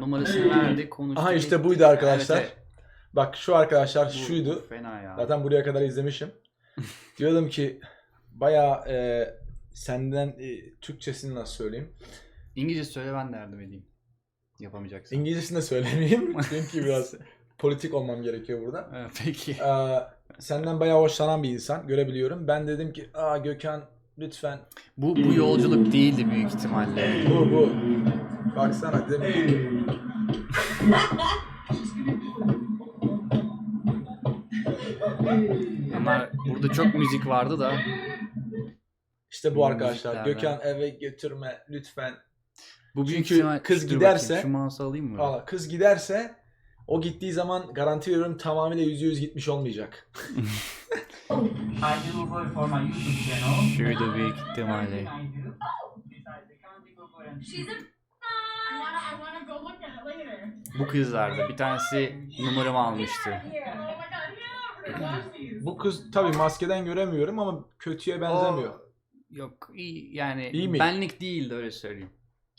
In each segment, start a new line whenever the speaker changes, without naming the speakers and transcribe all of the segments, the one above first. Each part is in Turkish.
Numarasını verdi konuştu.
Aha işte buydu arkadaşlar.
Evet, evet.
Bak şu arkadaşlar
Bu
şuydu.
Fena ya.
Zaten buraya kadar izlemişim. Diyordum ki bayağı e, senden e, Türkçesini nasıl söyleyeyim?
İngilizce söyle ben de yardım edeyim. Yapamayacaksın.
İngilizcesini de söylemeyeyim. Çünkü biraz politik olmam gerekiyor burada.
Evet, peki.
Ee, senden bayağı hoşlanan bir insan görebiliyorum. Ben dedim ki aa Gökhan lütfen
Bu bu yolculuk değildi büyük ihtimalle.
bu bu. Baksana dedim.
Ama burada çok müzik vardı da.
İşte bu arkadaşlar.
müziklerden.
Gökhan eve götürme lütfen.
Bu büyük
Çünkü
ihtimal-
kız
Dur
giderse-
bakayım, Şu mouse'u alayım mı?
Valla kız giderse o gittiği zaman garanti veriyorum tamamıyla yüzde yüz gitmiş olmayacak.
I do Google for my YouTube channel.
Şurada büyük ihtimalle.
She's a.
Bu kızlardı. Bir tanesi numaramı almıştı.
Bu kız tabii maskeden göremiyorum ama kötüye benzemiyor.
O- Yok iyi yani
İyi mi?
benlik değildi öyle söyleyeyim.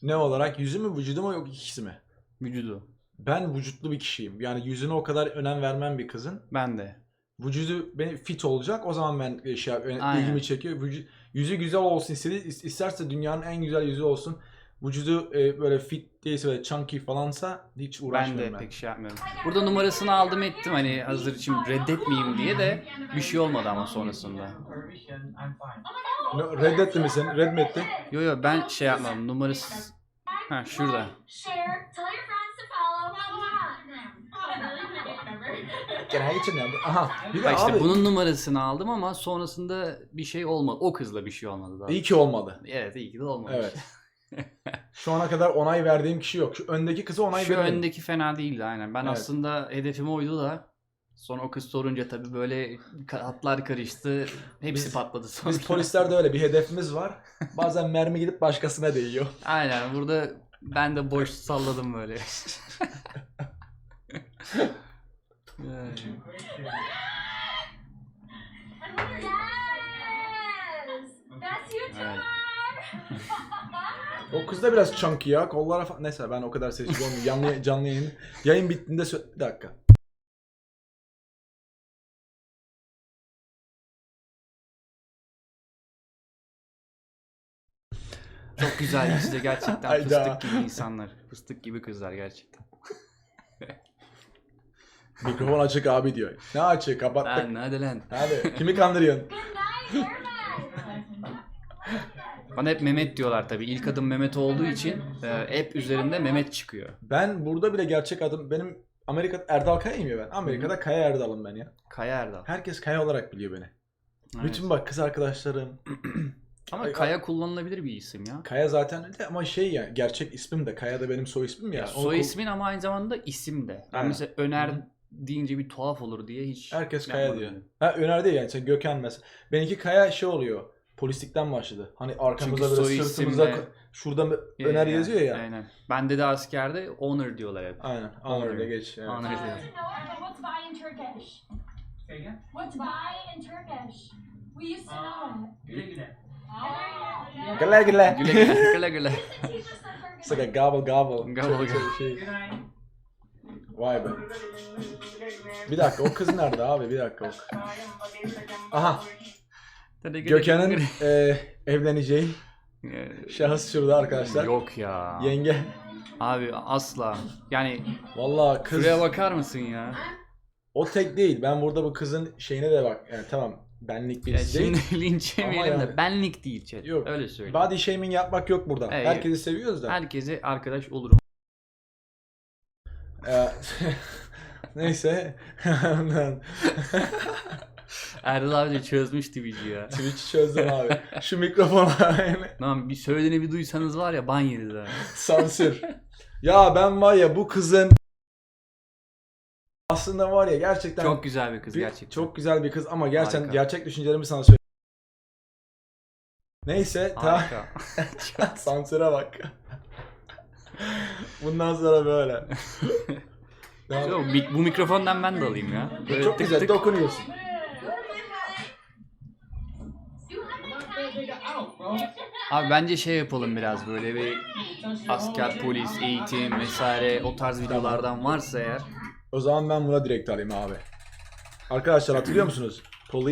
Ne olarak yüzü mü vücudu mu yok ikisi mi?
Vücudu.
Ben vücutlu bir kişiyim. Yani yüzüne o kadar önem vermem bir kızın.
Ben de.
Vücudu benim fit olacak. O zaman ben e, şey
Aynen.
ilgimi çekiyor. Vücut, yüzü güzel olsun istedi. is- isterse dünyanın en güzel yüzü olsun. Vücudu e, böyle fit değilse böyle chunky falansa hiç
Ben
uğraşmıyorum
de
ben.
pek şey yapmıyorum. Burada numarasını aldım ettim hani hazır için reddetmeyeyim diye de bir şey olmadı ama sonrasında.
Ne- reddetti mi seni? Red mi etti?
Yo yo ben şey yapmam numarası ha şurada.
Share, tell your friends to follow. Blah, blah, blah.
Genel geçin yani. Aha. Bir de
Bak işte
abi
bunun numarasını aldım ama sonrasında bir şey olmadı. O kızla bir şey olmadı daha.
iyi ki olmadı.
Evet iyi ki de olmamış.
Evet. Şu ana kadar onay verdiğim kişi yok. Şu öndeki kıza onay
Şu
verdim.
öndeki fena değildi aynen. Ben
Evet.
aslında hedefim oydu da sonra o kız sorunca tabii böyle ka- hatlar karıştı. Hepsi
Biz-
patladı sonra.
Biz polislerde öyle bir hedefimiz var. Bazen mermi gidip başkasına değiyor.
Aynen burada ben de boş salladım böyle. Yani.
Yes! That's you,
Evet.
O kız da biraz chunky ya. Kollara falan. Neyse ben o kadar seçici olmuyorum. Canlı, canlı yayın. Yayın bittiğinde sö- Bir dakika.
Çok güzel de gerçekten
Hayda.
fıstık gibi insanlar. Fıstık gibi kızlar gerçekten.
Mikrofon açık abi diyor. Ne açık? Kapattık.
Lan hadi lan.
Hadi. Kimi kandırıyorsun?
Good night, Airman!
Bana hep Mehmet diyorlar tabii. İlk adım Mehmet olduğu için e, hep üzerinde Mehmet çıkıyor.
Ben burada bile gerçek adım benim Amerika Erdal Kaya'yım ya ben. Amerika'da Kaya Erdal'ım ben ya.
Kaya Erdal.
Herkes Kaya olarak biliyor beni.
Evet.
Bütün bak kız arkadaşlarım.
Ama
Ay-
Kaya kullanılabilir bir isim ya.
Kaya zaten öyle ama şey ya gerçek ismim de Kaya da benim soy ismim ya. Onu
soy
kul-
ismin ama aynı zamanda isim de. Ben
Aynen.
mesela Öner deyince bir tuhaf olur diye hiç
Herkes Kaya
yapmadım
diyor. Ha Öner değil yani sen Gökhan mesela. Benimki Kaya şey oluyor. Polislikten başladı. Hani arkamızda
Çünkü
böyle
soy
sırtımıza
isimle-
şurada mı- Öner
ya,
yazıyor ya.
Aynen. Bende de askerde Honor diyorlar hep.
Aynen.
Honor.
Honor'da geç. Evet.
Honor.
Uh,
diyor.
Noah, what's bye in Turkish?
Say again?
Bye in Turkish? We used to know it.
Güle güle.
Oh,
Güle güle.
Güle güle güle güle.
Teach us the
It's like a
Turkish.
gobble gobble.
Gobble
Çok- çok
gobble.
şey. Vay be. Bir dakika o kız nerede abi? Bir dakika o. Aha. Gökhan'ın e, evleneceği şahıs şurada arkadaşlar.
Yok ya.
Yenge.
Abi asla. Yani
Vallahi kız
şuraya bakar mısın ya?
o tek değil. Ben burada bu kızın şeyine de bak. Yani tamam benlik
ya
birisi değil.
şimdi linç yemeyelim
Ama
de benlik değil chat.
Yok.
Öyle söyleyeyim.
Body shaming yapmak yok burada.
Evet.
Herkesi seviyoruz da.
Herkese arkadaş olurum.
Ee, Neyse.
Erdal abi de çözmüş Twitch'i ya.
Twitch'i çözdüm abi. Şu mikrofonu
Lan bir söylediğini bir duysanız var ya ban yeriz ha.
sansür. Ya ben var ya bu kızın aslında var ya gerçekten
Çok güzel bir kız
bir-
gerçekten.
çok güzel bir kız ama gerçekten
Harika.
gerçek düşüncelerimi sana söyleyeyim. Neyse ta sansüre bak. Bundan sonra böyle.
Mik- bu mikrofondan ben de alayım ya. Böyle
Çok
tık
güzel
tık.
dokunuyorsun.
Abi bence şey yapalım biraz böyle bir asker, polis, eğitim vesaire o tarz videolardan varsa eğer
O zaman ben buna direkt alayım abi. Arkadaşlar hatırlıyor musunuz? Police